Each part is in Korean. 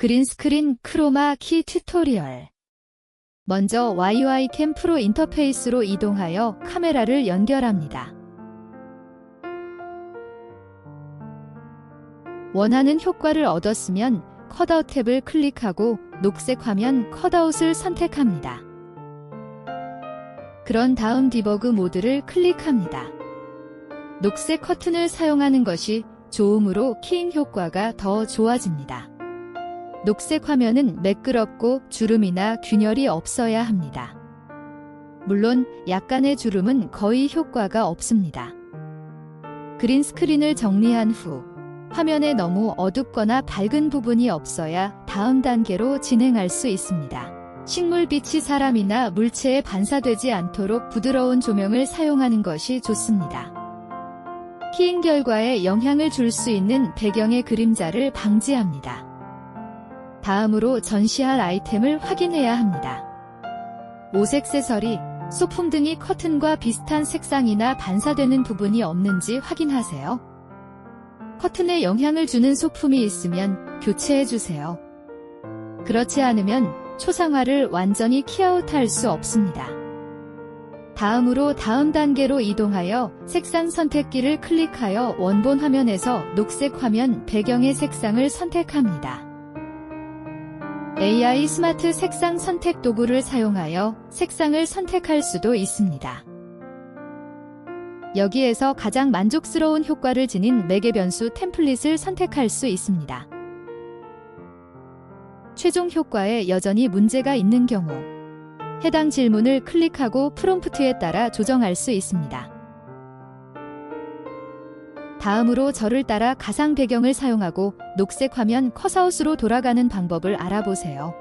그린스크린 크로마 키 튜토리얼 먼저 YY캠 프로 인터페이스로 이동하여 카메라를 연결합니다. 원하는 효과를 얻었으면 컷아웃 탭을 클릭하고 녹색 화면 컷아웃을 선택합니다. 그런 다음 디버그 모드를 클릭합니다. 녹색 커튼을 사용하는 것이 조음으로 키잉 효과가 더 좋아집니다. 녹색 화면은 매끄럽고 주름이나 균열이 없어야 합니다. 물론 약간의 주름은 거의 효과가 없습니다. 그린 스크린을 정리한 후 화면에 너무 어둡거나 밝은 부분이 없어야 다음 단계로 진행할 수 있습니다. 식물빛이 사람이나 물체에 반사되지 않도록 부드러운 조명을 사용하는 것이 좋습니다. 키잉 결과에 영향을 줄 수 있는 배경의 그림자를 방지합니다. 다음으로 전시할 아이템을 확인해야 합니다. 옷 액세서리, 소품 등이 커튼과 비슷한 색상이나 반사되는 부분이 없는지 확인하세요. 커튼에 영향을 주는 소품이 있으면 교체해주세요. 그렇지 않으면 초상화를 완전히 키아웃할 수 없습니다. 다음으로 다음 단계로 이동하여 색상 선택기를 클릭하여 원본 화면에서 녹색 화면 배경의 색상을 선택합니다. AI 스마트 색상 선택 도구를 사용하여 색상을 선택할 수도 있습니다. 여기에서 가장 만족스러운 효과를 지닌 매개 변수 템플릿을 선택할 수 있습니다. 최종 효과에 여전히 문제가 있는 경우 해당 질문을 클릭하고 프롬프트에 따라 조정할 수 있습니다. 다음으로 저를 따라 가상 배경을 사용하고 녹색 화면 컷아웃으로 돌아가는 방법을 알아보세요.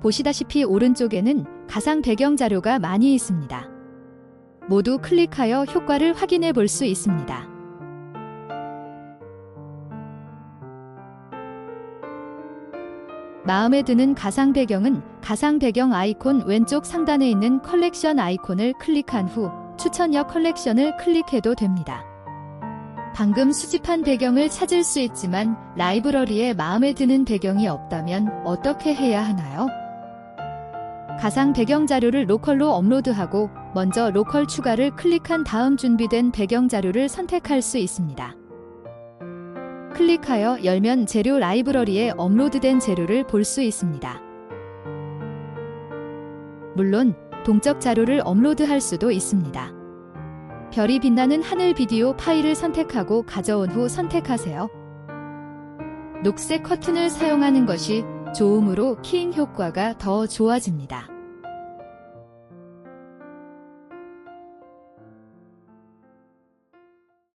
보시다시피 오른쪽에는 가상 배경 자료가 많이 있습니다. 모두 클릭하여 효과를 확인해 볼 수 있습니다. 마음에 드는 가상 배경은 가상 배경 아이콘 왼쪽 상단에 있는 컬렉션 아이콘을 클릭한 후 추천역 컬렉션을 클릭해도 됩니다. 방금 수집한 배경을 찾을 수 있지만 라이브러리에 마음에 드는 배경이 없다면 어떻게 해야 하나요? 가상 배경 자료를 로컬로 업로드하고 먼저 로컬 추가를 클릭한 다음 준비된 배경 자료를 선택할 수 있습니다. 클릭하여 열면 재료 라이브러리에 업로드된 재료를 볼 수 있습니다. 물론 동적 자료를 업로드할 수도 있습니다. 별이 빛나는 하늘 비디오 파일을 선택하고 가져온 후 선택하세요. 녹색 커튼을 사용하는 것이 조음으로 키잉 효과가 더 좋아집니다.